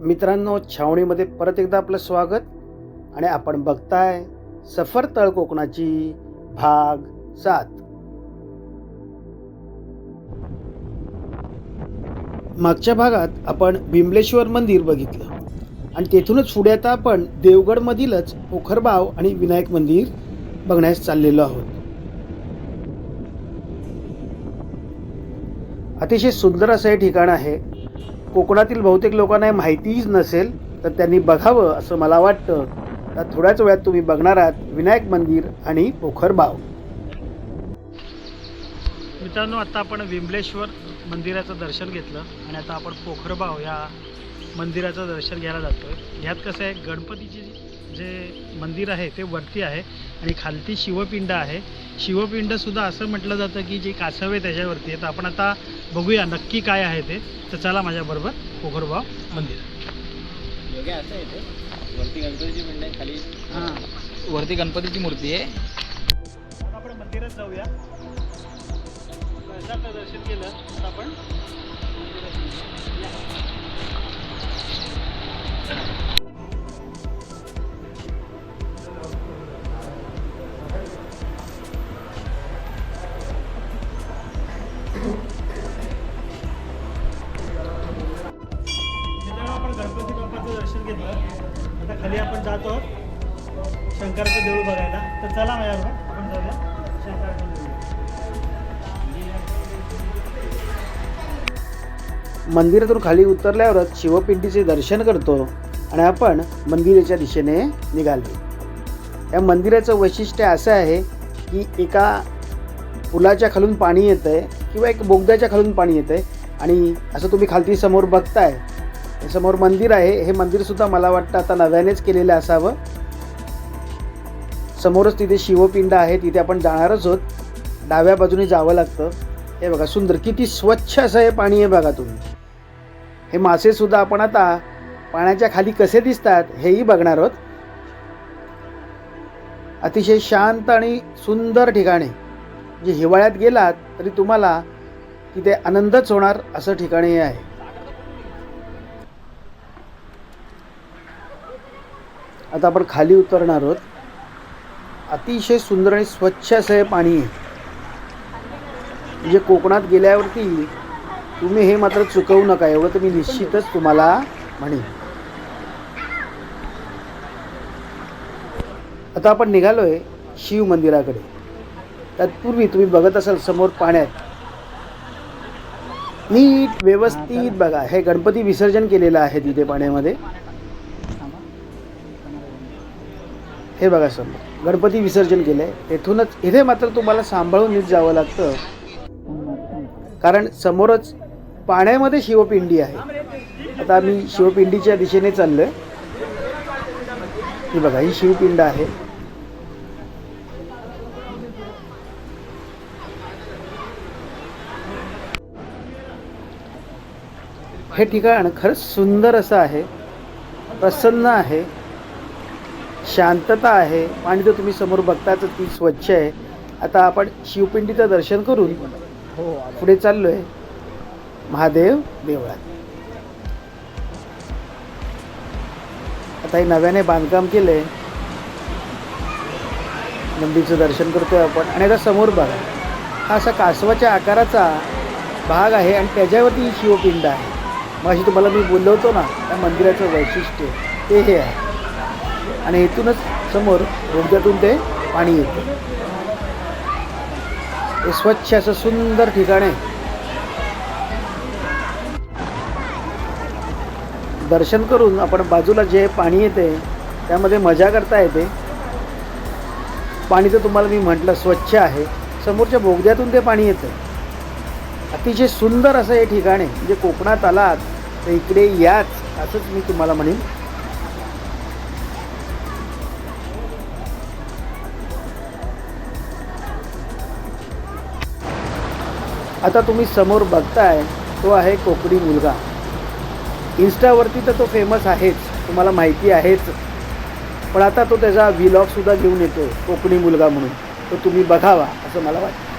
मित्रांनो छावणीमध्ये परत एकदा आपलं स्वागत. आणि आपण बघताय सफर तळ कोकणाची भाग सात. मागच्या भागात आपण बिंबलेश्वर मंदिर बघितलं. आणि तेथूनच पुढे आता आपण देवगडमधीलच पोखरबाव आणि विनायक मंदिर बघण्यास चाललेलो आहोत. अतिशय सुंदर असं हे ठिकाण आहे. कोकणातील बहुतेक लोकांना हे माहितीच नसेल तर त्यांनी बघावं असं मला वाटतं. तर थोड्याच वेळात तुम्ही बघणार आहात विनायक मंदिर आणि पोखरबाव मित्रांनो आता आपण विमलेश्वर मंदिराचं दर्शन घेतलं आणि आता आपण पोखरबाव या मंदिराचं दर्शन घ्यायला जातो आहे ह्यात कसं आहे गणपतीचे जे मंदिर आहे ते वरती आहे आणि खालती शिवपिंड आहे. शिवपिंडसुद्धा असं म्हटलं जातं की जे कासव आहे त्याच्यावरती आहे तर आपण आता बघूया नक्की काय आहे ते. तर चला माझ्याबरोबर पोखरबाव मंदिर. योग्य असं आहे ते. वरती गणपतीची पिंड आहे खाली. हां. वरती गणपतीची मूर्ती आहे. आता आपण मंदिरात जाऊया. दर्शन केलं तर आपण खाली आपण जातो शंकराचं देऊळ बघायला. तर चला माझ्याबरोबर आपण जाऊया. शंकराचं देऊळ. मंदिरातून खाली उतरल्यावरच शिवपिंडीचे दर्शन करतो आणि आपण मंदिराच्या दिशेने निघालो. या मंदिराचं वैशिष्ट्य असं आहे की एका पुलाच्या खालून पाणी येतं आहे किंवा एक बोगद्याच्या खालून पाणी येतं आहे आणि असं तुम्ही खालती समोर बघताय समोर मंदिर आहे. हे मंदिरसुद्धा मला वाटतं आता नव्यानेच केलेलं असावं. समोरच तिथे शिवपिंड आहे. तिथे आपण जाणारच आहोत. डाव्या बाजूने जावं लागतं. हे बघा सुंदर किती स्वच्छ असं हे पाणी आहे बघा तुम्ही. हे मासे सुद्धा आपण आता पाण्याच्या खाली कसे दिसतात हेही बघणार आहोत. अतिशय शांत आणि सुंदर ठिकाणे. जे हिवाळ्यात गेलात तरी तुम्हाला तिथे आनंदच होणार असं ठिकाण हे आहे. आता आपण खाली उतरणार आहोत. अतिशय सुंदर आणि स्वच्छ असं हे पाणी आहे. म्हणजे कोकणात गेल्यावरती तुम्ही हे मात्र चुकवू नका एवढं तर मी निश्चितच तुम्हाला म्हणेन. आता आपण निघालोय शिव मंदिराकडे. तत्पूर्वी तुम्ही बघत असाल समोर पाण्यात. नीट व्यवस्थित बघा. हे गणपती विसर्जन केलेलं आहे तिथे पाण्यामध्ये. हे बघा समोर गणपती विसर्जन केलंय. तेथूनच इथे मात्र तुम्हाला सांभाळून येत जावं लागतं. कारण समोरच पाण्यामध्ये शिवपिंडी आहे. आता आम्ही शिवपिंडीच्या दिशेने चाललोय. ही बघा ही शिवपिंड आहे. हे ठिकाण खरंच सुंदर असं आहे. प्रसन्न आहे. शांतता आहे पाणी तर तुम्ही समोर बघताच ती स्वच्छ आहे. आता आपण शिवपिंडीचं दर्शन करून पुढे चाललोय. महादेव देवळात. आता हे नव्याने बांधकाम केलंय. नंदीचं दर्शन करतोय आपण. आणि आता समोर बघा हा असा कासवाच्या आकाराचा भाग आहे आणि त्याच्यावरती ही शिवपिंड आहे. मग अशी तुम्हाला मी बोललो होतो ना त्या मंदिराचं वैशिष्ट्य ते हे आहे. आणि इथूनच समोर बोगद्यातून ते पाणी येतं. हे स्वच्छ असं सुंदर ठिकाण आहे. दर्शन करून आपण बाजूला जे पाणी येते त्यामध्ये मजा करता येते. पाणी तर तुम्हाला मी म्हटलं स्वच्छ आहे. समोरच्या बोगद्यातून ते पाणी येतं. अतिशय सुंदर असं हे ठिकाण आहे. म्हणजे कोकणात आलात तर इकडे याच असंच मी तुम्हाला म्हणेन. आता तुम्ही समोर बघताय तो आहे कोकणी मुलगा. इन्स्टावरती तर तो फेमस आहेच तुम्हाला माहिती आहेच. पण आता तो त्याचा व्हिलॉगसुद्धा घेऊन येतो कोकणी मुलगा म्हणून. तो तुम्ही बघावा असं मला वाटतं.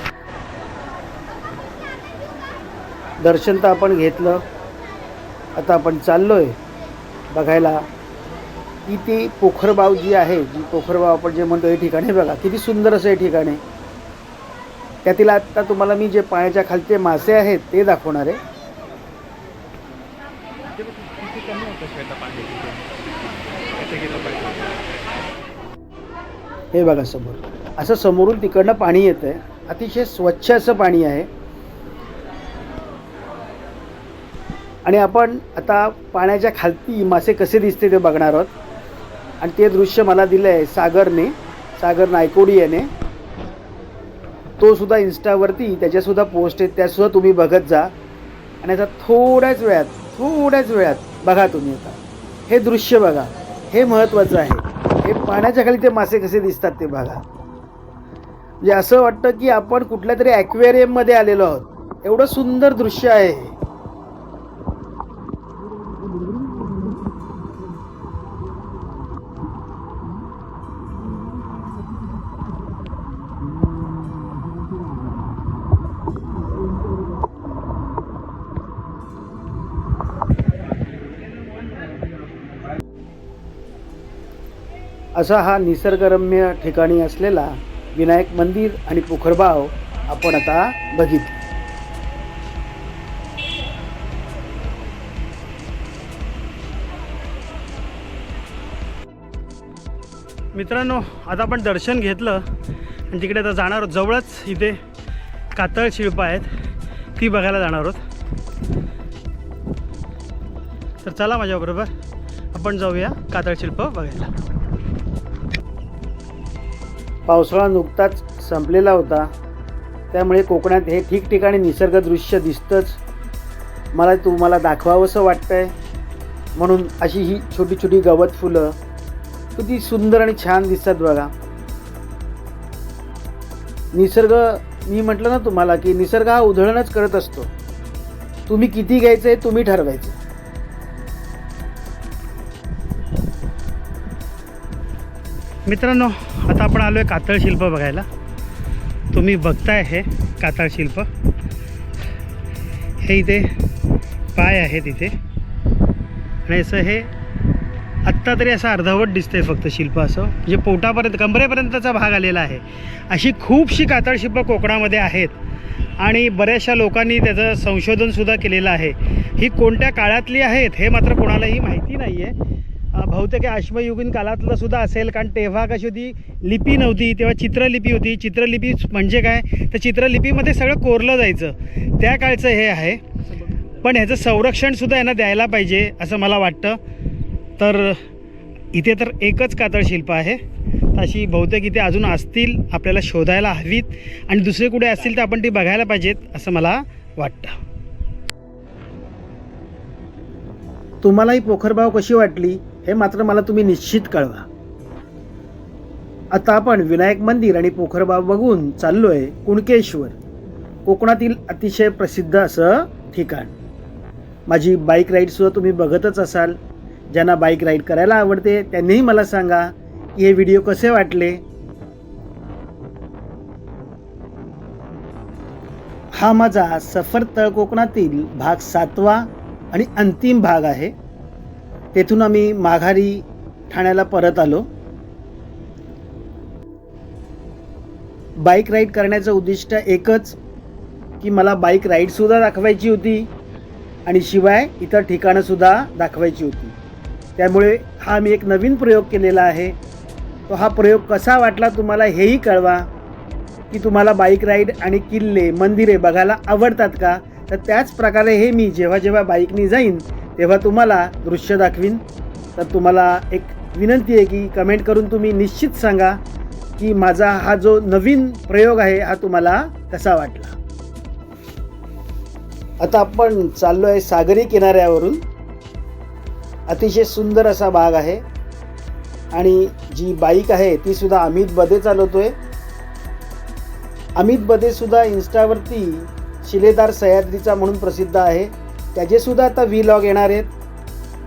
दर्शन तर आपण घेतलं. आता आपण चाललो आहे बघायला. की ती पोखरबाव जी आहे जी पोखरबाव आपण जे म्हणतो हे ठिकाणी बघा किती सुंदर असं हे ठिकाण आहे. त्यातील आत्ता तुम्हाला मी जे पाण्याच्या खालचे मासे आहेत ते दाखवणार आहे. हे बघा समोर. असं समोरून तिकडनं पाणी येतं आहे अतिशय स्वच्छ असं पाणी आहे. आणि आपण आता पाण्याच्या खालती मासे कसे दिसते ते बघणार आहोत. आणि ते दृश्य मला दिलं आहे सागरने सागर नायकोडी याने तो सुद्धा इन्स्टावरती त्याच्यासुद्धा पोस्ट आहेत त्यासुद्धा तुम्ही बघत जा. आणि आता थोड्याच वेळात थोड्याच वेळात बघा तुम्ही आता. हे दृश्य बघा. हे महत्त्वाचं आहे. हे पाण्याच्या खाली ते मासे कसे दिसतात ते बघा. म्हणजे असं वाटतं की आपण कुठल्या तरी ॲक्वेरियममध्ये आलेलो आहोत. एवढं सुंदर दृश्य आहे असा हा निसर्गरम्य ठिकाणी असलेला विनायक मंदिर आणि पोखरबाव आपण आता बघितलं. मित्रांनो आता आपण दर्शन घेतलं आणि तिकडे आता जाणार आहोत. जवळच इथे कातळ शिल्प आहेत. ती बघायला जाणार आहोत. तर चला माझ्याबरोबर आपण जाऊया कातळ शिल्प बघायला. पावसाळा नुकताच संपलेला होता. त्यामुळे कोकणात हे ठिकठिकाणी निसर्ग दृश्य दिसतंच. मला तुम्हाला दाखवावंसं वाटतं आहे म्हणून अशी ही छोटी छोटी गवत फुलं किती सुंदर आणि छान दिसतात बघा. निसर्ग मी म्हटलं ना तुम्हाला की निसर्ग हा उधळणच करत असतो. तुम्ही किती घ्यायचं आहे तुम्ही ठरवायचं. मित्रांनो आता आपण आलो आहे कातळ शिल्प बघायला. तुम्ही बघताय हे कातळ शिल्प. हे इथे पाय आहेत इथे. आणि असं हे आत्ता तरी असं अर्धवट दिसतंय फक्त शिल्प असं. म्हणजे पोटापर्यंत कंबरेपर्यंतचा भाग आलेला आहे. अशी खूपशी कातळ शिल्प कोकणामध्ये आहेत. आणि बऱ्याचशा लोकांनी त्याचं संशोधनसुद्धा केलेलं आहे. ही कोणत्या काळातली आहेत हे मात्र कोणालाही माहिती नाही आहे बहुतेक अश्मयुगीन काळातलं सुद्धा असेल कारण तेव्हा कशी होती लिपी नव्हती तेव्हा चित्रलिपी होती. चित्रलिपी म्हणजे काय? तर चित्रलिपीमध्ये सगळं कोरलं जायचं. त्या काळचं हे आहे. पण ह्याचं संरक्षणसुद्धा यांना द्यायला पाहिजे असं मला वाटतं. तर इथे तर एकच कातळ शिल्प आहे. अशी बहुतेक इथे अजून असतील आपल्याला शोधायला हवीत. आणि दुसरे कुठे असतील तर आपण ती बघायला पाहिजेत असं मला वाटतं. तुम्हाला ही पोखरबाव कशी वाटली? हे मात्र मला तुम्ही निश्चित कळवा. आता आपण विनायक मंदिर आणि पोखरबाव बघून चाललोय कुणकेश्वर. कोकणातील अतिशय प्रसिद्ध असं ठिकाण. माझी बाईक राईडसुद्धा तुम्ही बघतच असाल. ज्यांना बाईक राईड करायला आवडते त्यांनीही मला सांगा की हे व्हिडिओ कसे वाटले? हा माझा सफर तळ कोकणातील भाग सातवा आणि अंतिम भाग आहे. तेथून आम्ही माघारी ठाण्याला परत आलो. बाईक राईड करण्याचं उद्दिष्ट एकच की मला बाईक राईडसुद्धा दाखवायची होती आणि शिवाय इतर ठिकाणंसुद्धा दाखवायची होती. त्यामुळे हा मी एक नवीन प्रयोग केलेला आहे. तो हा प्रयोग कसा वाटला तुम्हाला हेही कळवा. की तुम्हाला बाईक राईड आणि किल्ले मंदिरे बघायला आवडतात का? तर त्याच प्रकारे हे मी जेव्हा जेव्हा बाईकनी जाईन तेव्हा तुम्हाला दृश्य दाखवीन. तर तुम्हाला एक विनंती आहे की कमेंट करून तुम्ही निश्चित सांगा की माझा हा जो नवीन प्रयोग आहे हा तुम्हाला कसा वाटला. आता आपण चाललो आहे सागरी किनाऱ्यावरून. अतिशय सुंदर असा भाग आहे. आणि जी बाईक आहे ती सुद्धा अमित बदे आहे अमित बदे सुद्धा इन्स्टावरती शिलेदार सह्याद्रीचा म्हणून प्रसिद्ध आहे. त्याचेसुद्धा आता व्हीलॉग येणार आहेत.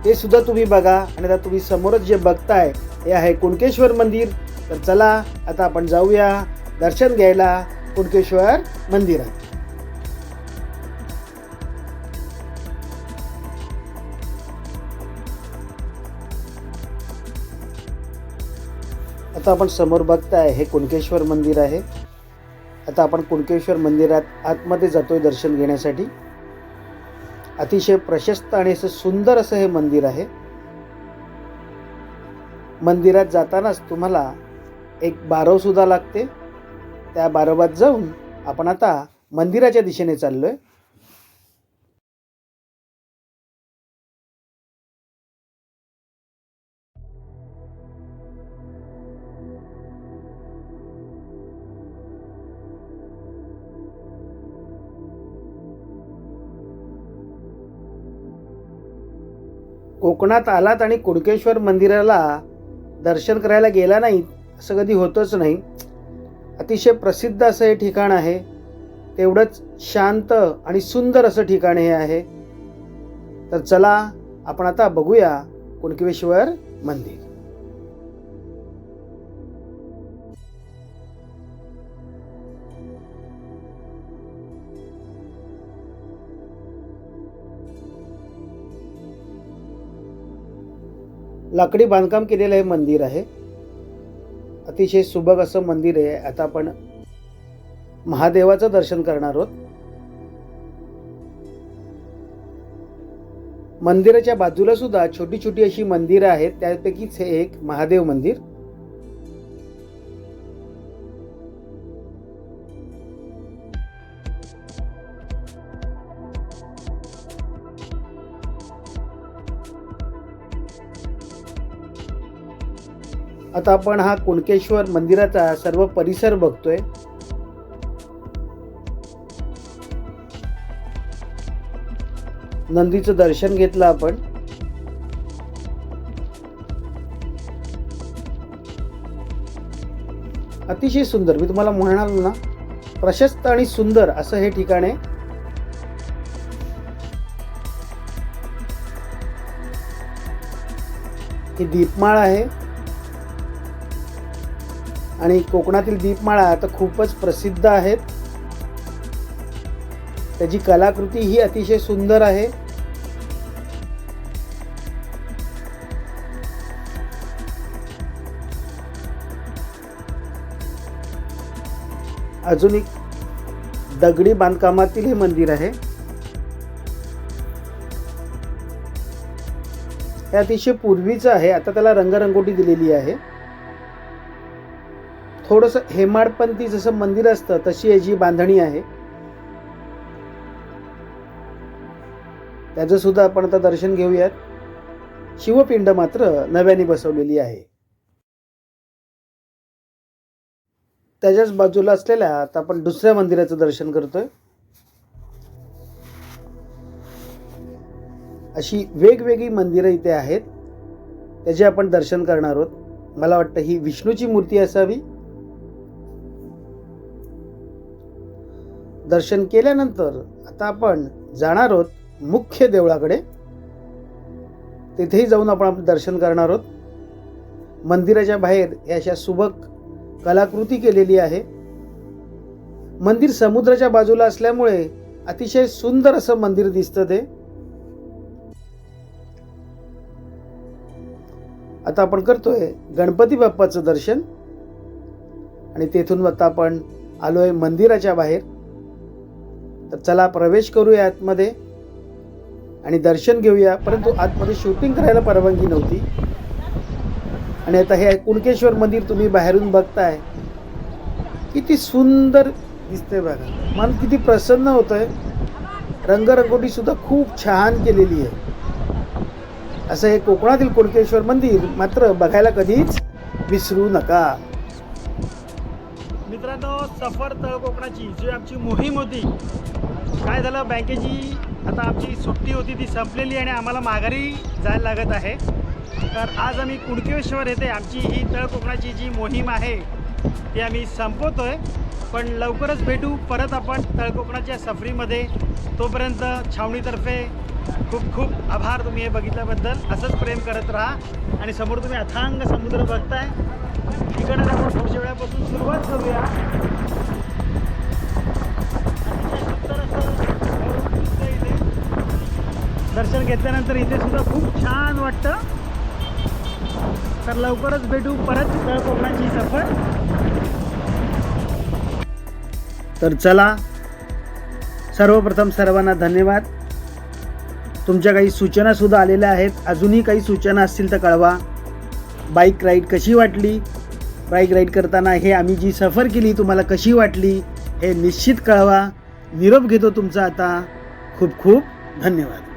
ते सुद्धा तुम्ही बघा आणि आता तुम्ही समोरच जे बघताय हे आहे कुणकेश्वर मंदिर. तर चला आता आपण जाऊया दर्शन घ्यायला कुणकेश्वर मंदिरात. आता आपण समोर बघताय हे कुणकेश्वर मंदिर आहे. आता आपण कुणकेश्वर मंदिरात आतमध्ये जातोय दर्शन घेण्यासाठी. अतिशय प्रशस्त आणि असं सुंदर असं हे मंदिर आहे. मंदिरात जातानाच तुम्हाला एक बारवसुद्धा लागते. त्या बारोबात जाऊन आपण आता मंदिराच्या दिशेने चाललो आहे कोकणात आलात आणि कुडकेश्वर मंदिराला दर्शन करायला गेला नाही असं कधी होतंच नाही. अतिशय प्रसिद्ध असं हे ठिकाण आहे. तेवढंच शांत आणि सुंदर असं ठिकाण हे आहे. तर चला आपण आता बघूया कुणकेश्वर मंदिर. लाकडी बांधकाम केलेलं हे मंदिर आहे. अतिशय सुबक असं मंदिर आहे. आता आपण महादेवाचं दर्शन करणार आहोत. मंदिराच्या बाजूला सुद्धा छोटी छोटी अशी मंदिरं आहेत. त्यापैकीच हे एक महादेव मंदिर. आता आपण हा कुणकेश्वर मंदिराचा सर्व परिसर बघतोय. नंदीचं दर्शन घेतलं आपण. अतिशय सुंदर मी तुम्हाला म्हणाल ना प्रशस्त आणि सुंदर असं हे ठिकाण आहे. ही दीपमाळ आहे. आणि कोकणातील दीपमाळा तर खूपच प्रसिद्ध आहेत. त्याची कलाकृती ही अतिशय सुंदर आहे. अजून एक दगडी बांधकामातील हे मंदिर आहे. हे अतिशय पूर्वीचं आहे. आता त्याला रंगरंगोटी दिलेली आहे. थोडंसं हेमाडपंथी जसं मंदिर असतं तशी याची बांधणी आहे त्याचं सुद्धा आपण आता दर्शन घेऊयात. शिवपिंड मात्र नव्याने बसवलेली आहे. त्याच्याच बाजूला असलेल्या आता आपण दुसऱ्या मंदिराचं दर्शन करतोय. अशी वेगवेगळी मंदिरं इथे आहेत त्याचे आपण दर्शन करणार आहोत. मला वाटतं ही विष्णूची मूर्ती असावी दर्शन केल्यानंतर आता आपण जाणार आहोत मुख्य देवळाकडे. तिथेही जाऊन आपण आपलं दर्शन करणार आहोत. मंदिराच्या बाहेर या अशा सुबक कलाकृती केलेली आहे. मंदिर समुद्राच्या बाजूला असल्यामुळे अतिशय सुंदर असं मंदिर दिसतं ते. आता आपण करतोय गणपती बाप्पाचं दर्शन. आणि तेथून आता आपण आलोय मंदिराच्या बाहेर. तर चला प्रवेश करूया आतमध्ये आणि दर्शन घेऊया. परंतु आतमध्ये शूटिंग करायला परवानगी नव्हती. आणि आता हे कुणकेश्वर मंदिर तुम्ही बाहेरून बघताय. किती सुंदर दिसतंय बघा. मन किती प्रसन्न होतंय. रंगरंगोटी सुद्धा खूप छान केलेली आहे. असं हे कोकणातील कुणकेश्वर मंदिर मात्र बघायला कधीच विसरू नका. मित्रांनो सफर तळ कोकणाची जी आमची मोहीम होती काय झालं बँकेची आता आमची सुट्टी होती ती संपलेली आणि आम्हाला माघारी जायला लागत आहे. तर आज आम्ही कुणकेश्वर येथे आमची ही तळ कोकणाची जी मोहीम आहे ती आम्ही संपवतो आहे पण लवकरच भेटू परत आपण तळ कोकणाच्या सफरीमध्ये. तोपर्यंत छावणीतर्फे खूप खूप आभार तुम्ही हे बघितल्याबद्दल. असंच प्रेम करत राहा आणि समोर तुम्ही अथांग समुद्र बघताय. तिकडे आपण वेळापासून सुरुवात करूया. दर्शन घेतल्यानंतर इथे सुद्धा खूप छान वाटतं. तर लवकरच भेटू परत तळ कोकणाची सफर. तर चला सर्वप्रथम सर्वांना धन्यवाद. तुमच्या काही सूचनासुद्धा आलेल्या आहेत. अजूनही काही सूचना असतील तर कळवा. बाईक राईड कशी वाटली? बाईक राईड करताना हे आम्ही जी सफर केली तुम्हाला कशी वाटली हे निश्चित कळवा. निरोप घेतो तुमचा आता. खूप खूप धन्यवाद.